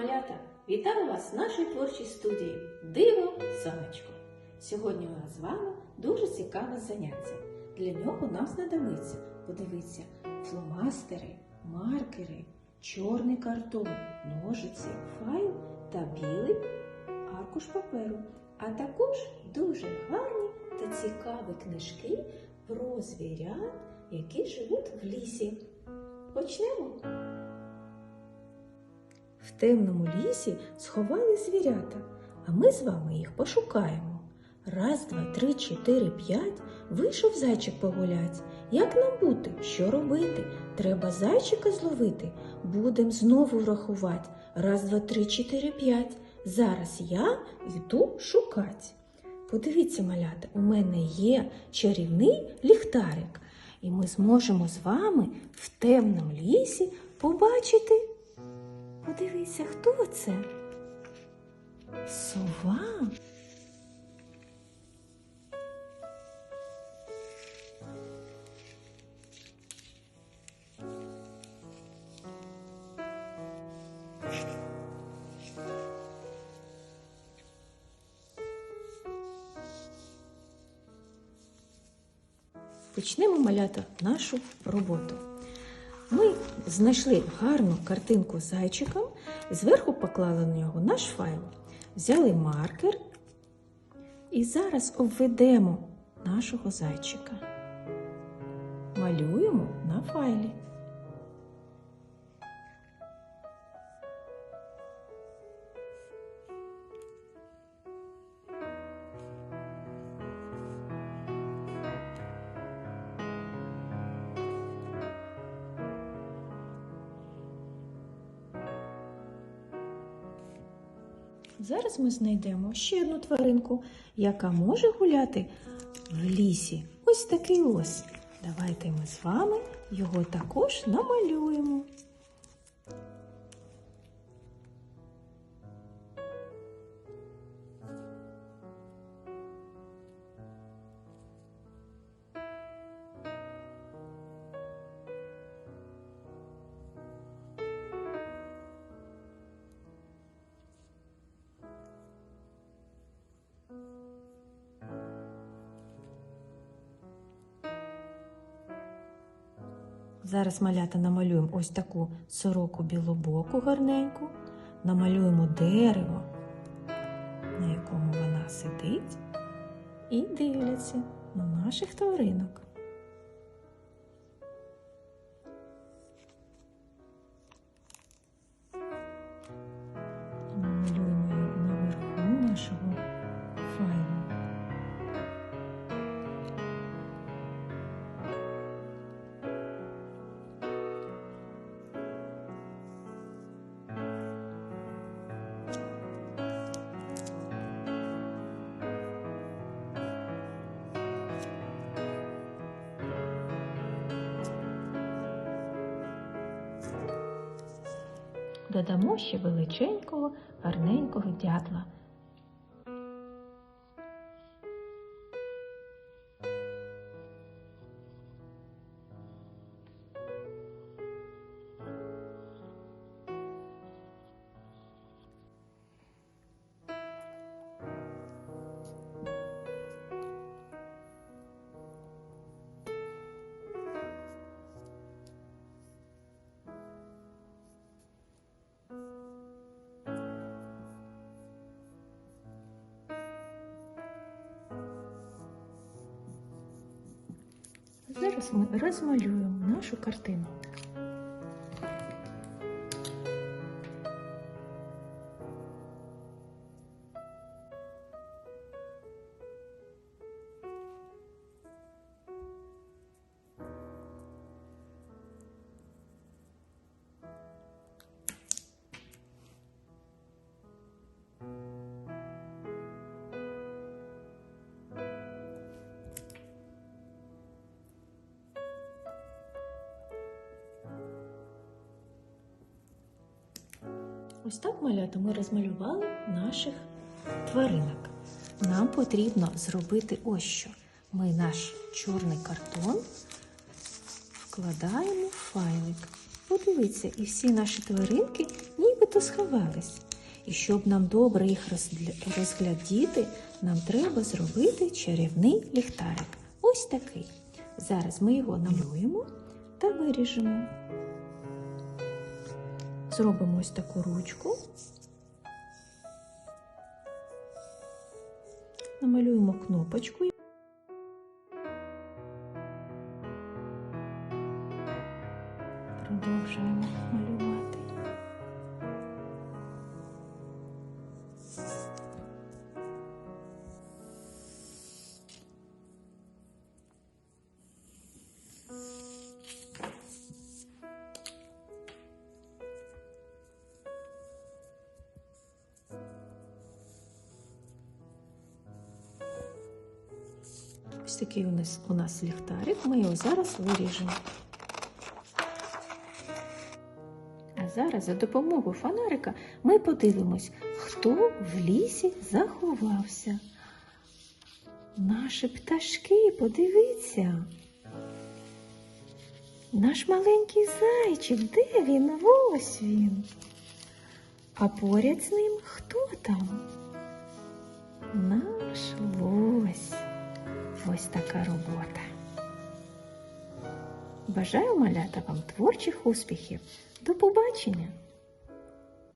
малята! Вітаю вас в нашій творчій студії Диво Сонечко. Сьогодні у нас з вами дуже цікаве заняття. Для нього нам знадобиться подивитися фломастери, маркери, чорний картон, ножиці, файл та білий аркуш паперу, а також дуже гарні та цікаві книжки про звірят, які живуть в лісі. Почнемо. В темному лісі сховали звірята, а ми з вами їх пошукаємо. Раз, два, три, чотири, п'ять. Вийшов зайчик погулять. Як нам бути? Що робити? Треба зайчика зловити. Будем знову рахувати. Раз, два, три, чотири, п'ять. Зараз я йду шукать. Подивіться, малята, у мене є чарівний ліхтарик, і ми зможемо з вами в темному лісі побачити. Подивіться, хто це? Сова. Почнемо малята нашу роботу. Ми знайшли гарну картинку з зайчиком, зверху поклали на нього наш файл, взяли маркер і зараз обведемо нашого зайчика. Малюємо на файлі. Зараз ми знайдемо ще одну тваринку, яка може гуляти в лісі. Ось такий ось. Давайте ми з вами його також намалюємо. Зараз малята намалюємо ось таку сороку білобоку гарненьку, намалюємо дерево, на якому вона сидить, і дивляться на наших тваринок. Додамо ще величенького, гарненького дятла. Зараз ми розмалюємо нашу картину. Ось так малята ми розмалювали наших тваринок. Нам потрібно зробити ось що. Ми наш чорний картон вкладаємо в файлик. Подивіться, і всі наші тваринки нібито сховались. І щоб нам добре їх розглядіти, нам треба зробити чарівний ліхтарик. Ось такий. Зараз ми його намалюємо та виріжемо. Зробимо ось таку ручку. Намалюємо кнопочку. Ось такий у нас, у нас ліхтарик. Ми його зараз виріжемо. А зараз за допомогою фонарика ми подивимось, хто в лісі заховався. Наші пташки, подивіться. Наш маленький зайчик, де він? Ось він. А поряд з ним хто там? Наш. Ось така робота. Бажаю малята вам творчих успіхів. До побачення!